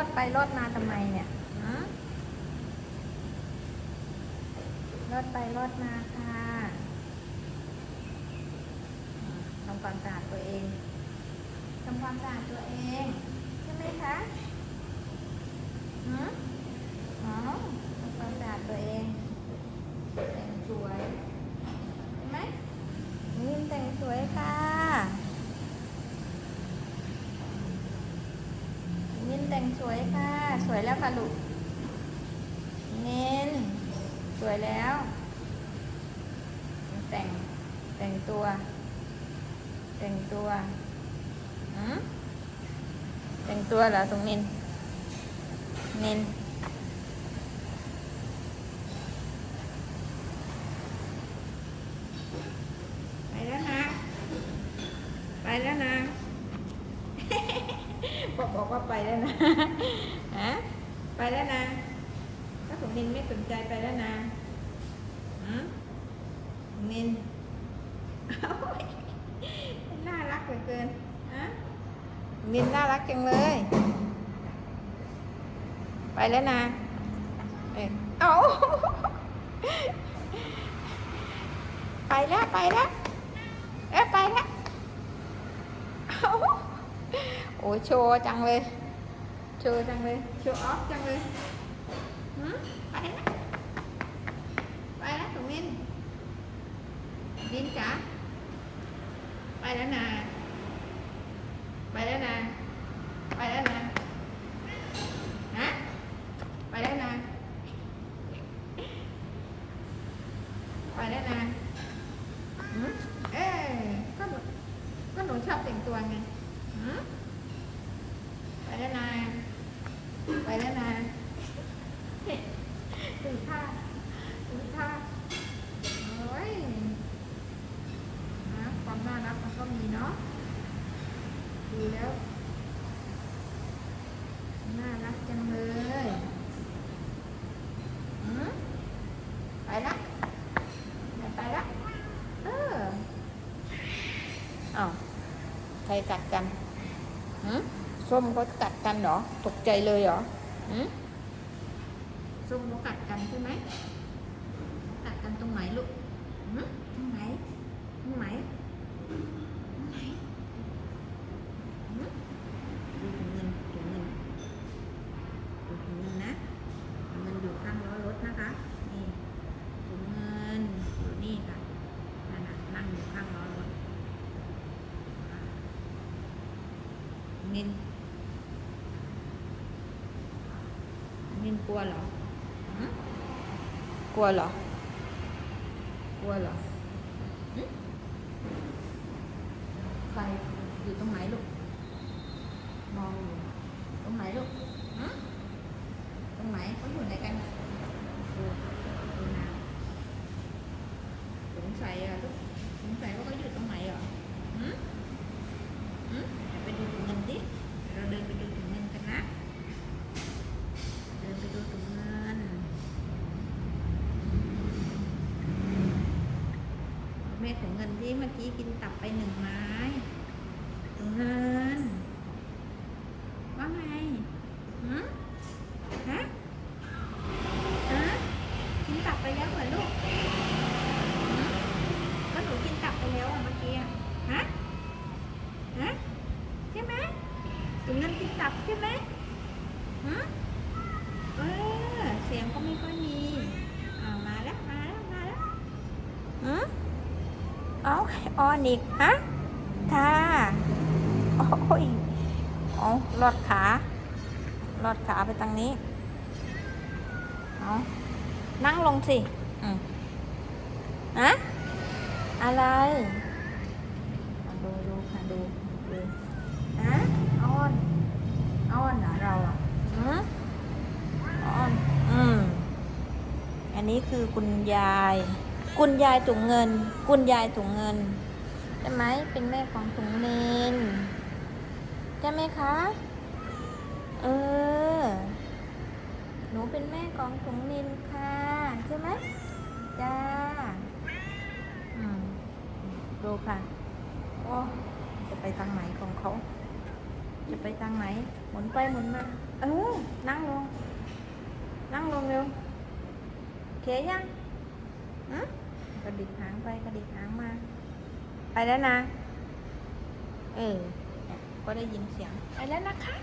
อดไปรอดมาทำไมเนี่ยฮะรอดไปรอดมาค่ะทำความสะอาดตัวเองทำความสะอาดตัวเอง ใช่ไหมคะฮะอ๋อทำความสะอาดตัวเองแต่งสวยเห็นไหมนี่แต่งสวยค่ะ นินแต่งสวยค่ะ ส วยแล้วค่ะลูก เน้น สวยแล้ว แต่ง แต่งตัว แต่งตัวหืมแต่งตัวเหรอตรงเนินเนินไปแล้วนะ ไปแล้วนะ กบอกว่าไปแล้วนะฮะไปแล้วนะถ้าผมนินไม่สนใจไปแล้วนะหืมนินน่ารักเหลือเกินฮะนินน่ารักจังเลย ไปแล้วนะ เอ้เอาไปแล้วไปแล้วเอ๊ะไปแล้ว เอา โอ้ยโชว์จังเลย โชว์จังเลย โชว์ออฟจังเลยหืมไปแล้วไปแล้วถุงมินมินจ๋าไปแล้วนะไปแล้วนะไปแล้วนะฮะไปแล้วนะไปแล้วนะหืมเอ้ยก็หนูก็หนูชอบแต่งตัวไงหืมไป แล้วนะ ไปแล้วนะดูท่าดูท่าโอ้ยนะความน่ารักมันก็มีเนาะดูแล้วน่ารักจังเลยหืมไปละไปละเอออ้าวใครกัดกันหืม ส้มเขากัดกันเหรอ ตกใจเลยเหรอหืมส้มเขากัดกันใช่ไหมกัดกันตรงไหนลูกหืมตรงไหน ตรงไหน ตรงไหนหืมดูถุงเงินถุงเงินดูถุงเงินนะถุงเงินอยู่ข้างล้อรถนะคะ นี่ถุงเงินอยู่นี่ค่ะนั่นนั่งอยู่ข้างล้อรถอ่านิ นนินกลัวเหรอหืมกลัวเหรอกลัวเหรอหืมใครอยู่ตรงไหนลูก มองอยู่ตรงไหนลูกหืมตรงไหนเขาอยู่ไหนกันดูดูนาสงสัยอะลูกสงสัยว่าเขาอยู่ตรงไหนเหรอหืมหืมเดี๋ยวไปดูถุงเงินดิเดี๋ยวเราเดินไปดูถุงเงินกันนะ เดินไปดูถุงเงิน แม่ถุงเงินที่เมื่อกี้กินตับไปหนึ่งไม้ถุงเงินว่าไงหืมฮะฮะกินตับไปแล้วเหรอลูกก็หนูกินตับไปแล้วอะเมื่อกี้อะฮะฮะใช่ไหมถุงเงินกินตับใช่ไหมหืมเออเสียงก็ไม่ค่อยมีอ่ามาแล้วมาแล้วมาแล้วอืม เอาออนอีกฮะท่าโอ้ยเอาลอดขาลอดขาไปทางนี้เอานั่งลงสิอืมฮะอะไรดูดูค่ะดูดูฮะอ้อนอ้อนเหรอเราอะหืมอ๋ออืมอันนี้คือคุณยาย คุณยายถุงเงินคุณยายถุงเงินใช่ไหมเป็นแม่ของถุงเงินใช่ไหมคะเออหนูเป็นแม่ของถุงเงินค่ะใช่ไหมจ้าอืมดูค่ะโอ้จะไปทางไหนของเขาจะไปทางไหน หมุนไปหมุนมาเออนั่งลง นั่งลงเร็วเคยังฮะ กระดิกหางไปกระดิกหางมา ไปแล้วนะ เออ ก็ได้ยินเสียง ไปแล้วนะคะ